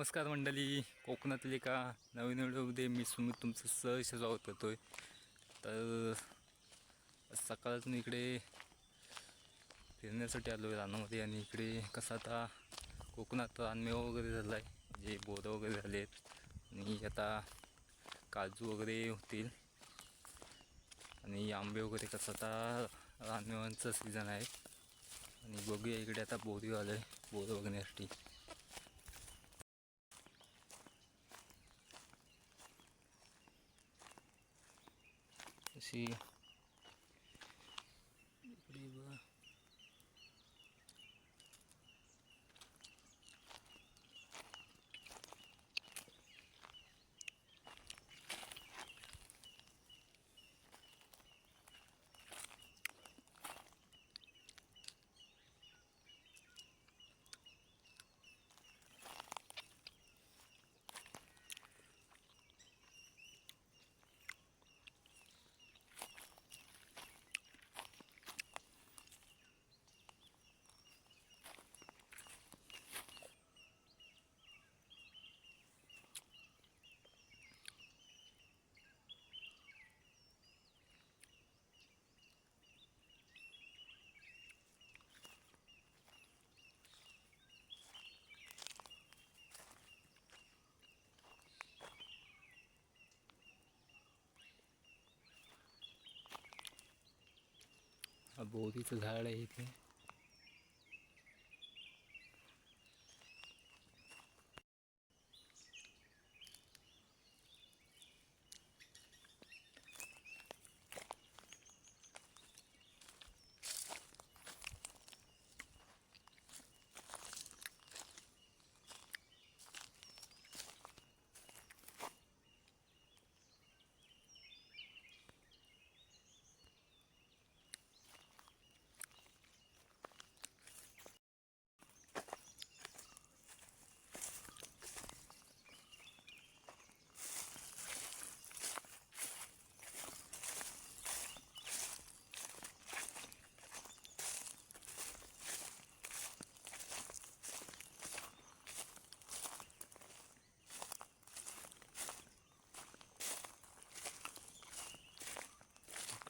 नमस्कार मंडळी. कोकणातले एका नवीन व्हिडिओमध्ये मी सुमित तुमचं सहज स्वागत आहे तर सकाळच मी इकडे फिरण्यासाठी आलो आहे रानामध्ये आणि इकडे कसं आता कोकणात रानमेवा वगैरे झाला आहे म्हणजे बोरं वगैरे झाले आहेत आणि आता काजू वगैरे होतील. आणि आंबे वगैरे कसं आता रानमेवांचं सीझन आहे. आणि बघूया इकडे आता बोरी आलं आहे बोरं बघण्यासाठी. अशी इकडे बोरीचं झाड आहे इथे.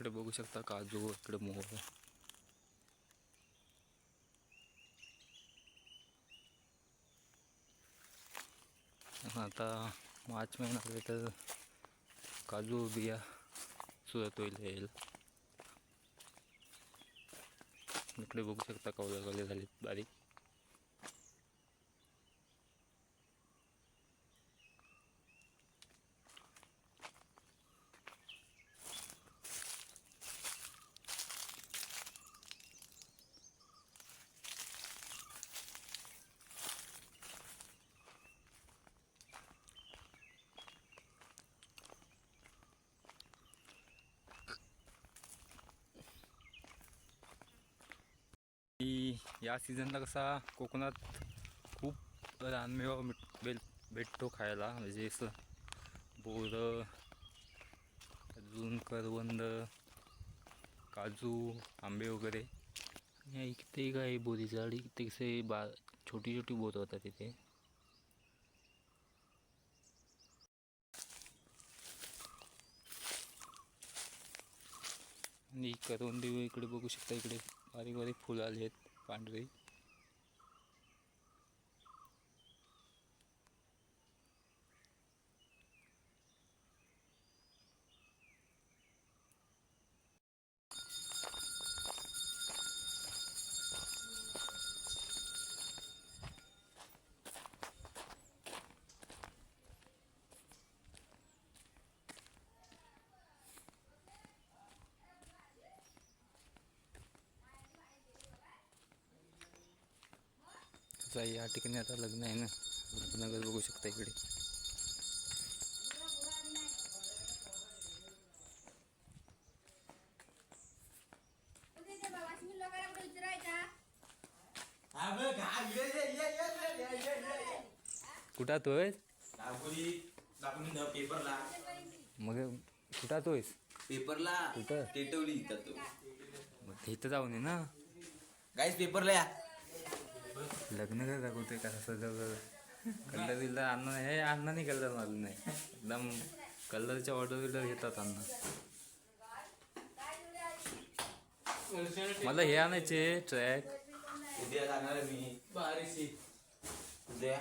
इकडे बघू शकता काजू इकडे मोहर. आता मार्च महिना तर काजू बिया सुरत होईल येईल. इकडे बघू शकता कवले कवले झालेत बारीक आणि या सीझनला कसा कोकणात खूप रानमेवा मिट- बेल भेटतो खायला. म्हणजे असं बोरं अजून करवंद काजू आंबे वगैरे. आणि इथे काय बोरी झाडी इथे कसे बा छोटी छोटी बोरं होतात तिथे आणि करवंदी इकडे बघू शकता इकडे बारीक बारीक फुलं आली आहेत country आहे या ठिकाणी आता लग्न आहे ना? लग्नगर बघू शकता इकडे. कुठं तोय पेपरला मग कुठं तोयस पेपरला कुठं? टेटवली इथं जाऊन ये ना. गाईस पेपरला या. लग्न काय दाखवतोय का सगळं कलर बिलर अन्न हे अण्णाने कलर मारले नाही. एकदम कलरच्या ऑर्डर बिलर घेतात अन्न मला हे आणायचे ट्रॅक. उद्या जाणार आहे मी. बारीशी उद्या.